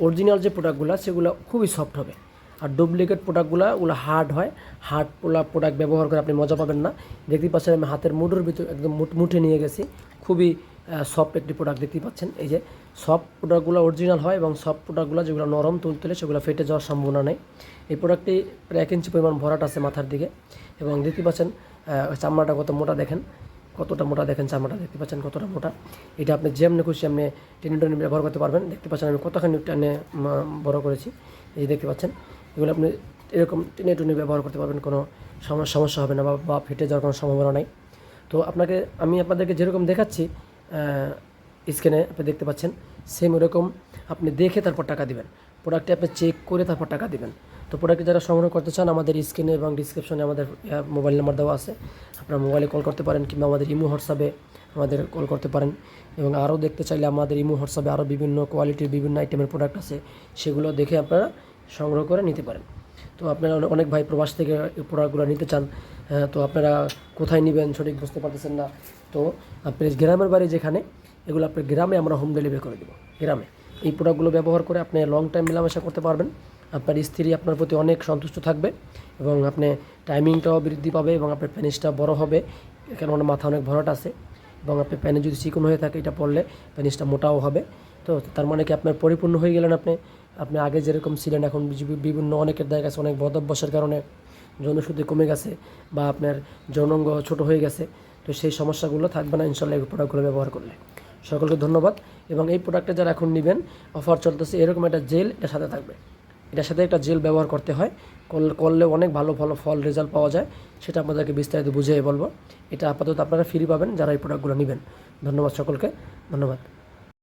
Original যে প্রোডাক্টগুলো সেগুলো খুবই সফট হবে। আর ডুপ্লিকেট প্রোডাক্টগুলো ওগুলো হার্ড হয়। হার্ড পোলা প্রোডাক্ট ব্যবহার করে আপনি মজা পাবেন না। দেখতে পাচ্ছেন আমি হাতের মুঠোর ভিতর একদম মুঠ- নিয়ে গেছি। খুবই সফট একটি প্রোডাক্ট দেখতে পাচ্ছেন। এই যে সফট প্রোডাক্টগুলো অরিজিনাল হয় এবং সফট প্রোডাক্টগুলো যেগুলো নরম তুলতুলে, সেগুলো ফেটে যাওয়ার সম্ভাবনা নেই। এই প্রোডাক্টটি প্রায় এক ইঞ্চি পরিমাণ ভরাট আছে মাথার দিকে। এবং দেখতে পাচ্ছেন চামড়াটা কত মোটা দেখেন। কতটা মোটা, দেখেন চামড়াটা, দেখতে পাচ্ছেন কতটা মোটা। এটা আপনি যেমনি খুশি আপনি টেনে টেনে ব্যবহার করতে পারবেন। দেখতে পাচ্ছেন আমি কতখানি টেনে বড় করেছি। এই যে দেখতে পাচ্ছেন, এগুলো আপনি এরকম টেনে টেনে ব্যবহার করতে পারবেন, কোনো সম- সমস্যা হবে না বা বা ফেটে যাওয়ার কোনো সম্ভাবনা নেই। তো আপনাকে, আমি আপনাদেরকে যেরকম দেখাচ্ছি স্ক্যানে আপনি দেখতে পাচ্ছেন সেম ওরকম আপনি দেখে তারপর টাকা দিবেন। প্রোডাক্টটি আপনি চেক করে তারপর টাকা দিবেন। তো প্রোডাক্টটি যারা সংগ্রহ করতে চান, আমাদের স্ক্রিনে এবং ডিসক্রিপশনে আমাদের মোবাইল নাম্বার দেওয়া আছে। আপনার মোবাইলে কল করতে পারেন কিংবা আমাদের ইমো হোয়াটসঅ্যাপে আমাদের কল করতে পারেন। এবং আরও দেখতে চাইলে আমাদের ইমো হোয়াটসঅ্যাপে আরও বিভিন্ন কোয়ালিটির বিভিন্ন আইটেমের প্রোডাক্ট আছে, সেগুলো দেখে আপনারা সংগ্রহ করে নিতে পারেন। তো আপনারা অনেক ভাই প্রবাস থেকে প্রোডাক্টগুলো নিতে চান তো আপনারা কোথায় নেবেন সঠিক বুঝতে পারতেছেন না। তো আপনি গ্রামের বাড়ি যেখানে, এগুলো আপনার গ্রামে আমরা হোম ডেলিভারি করে দেবো, গ্রামে। এই প্রোডাক্টগুলো ব্যবহার করে আপনি লং টাইম মেলামেশা করতে পারবেন। আপনার স্ত্রী আপনার প্রতি অনেক সন্তুষ্ট থাকবে এবং আপনি টাইমিংটাও বৃদ্ধি পাবে এবং আপনার প্যানিসটা বড় হবে। কেননা মাথা অনেক ভরাট আছে এবং আপনার প্যানে যদি চিকন হয়ে থাকে, এটা পড়লে প্যানিসটা মোটাও হবে। তো তার মানে কি আপনার পরিপূর্ণ হয়ে গেলেন আপনি? আপনি আগে যেরকম ছিলেন, এখন বিভিন্ন অনেকের দেখা গেছে, অনেক বদভ্যাসের কারণে যৌনশুদ্ধি কমে গেছে বা আপনার যৌনাঙ্গ ছোট হয়ে গেছে। তো সেই সমস্যাগুলো থাকবে না ইনশাল্লাহ এই প্রোডাক্টগুলো ব্যবহার করলে। সকলকে ধন্যবাদ এবং এই প্রোডাক্টটা যারা এখন নেবেন অফার চলতেছে, এরকম একটা জেল এটার সাথে থাকবে। এটার সাথে একটা জেল ব্যবহার করতে হয়। করলে- অনেক ভালো ভালো ফল রেজাল্ট পাওয়া যায়। সেটা আপনাদেরকে বিস্তারিত বুঝিয়ে বলব। এটা আপাতত আপনারা ফ্রি পাবেন যারা এই প্রোডাক্টগুলো নেবেন। ধন্যবাদ সকলকে। ধন্যবাদ।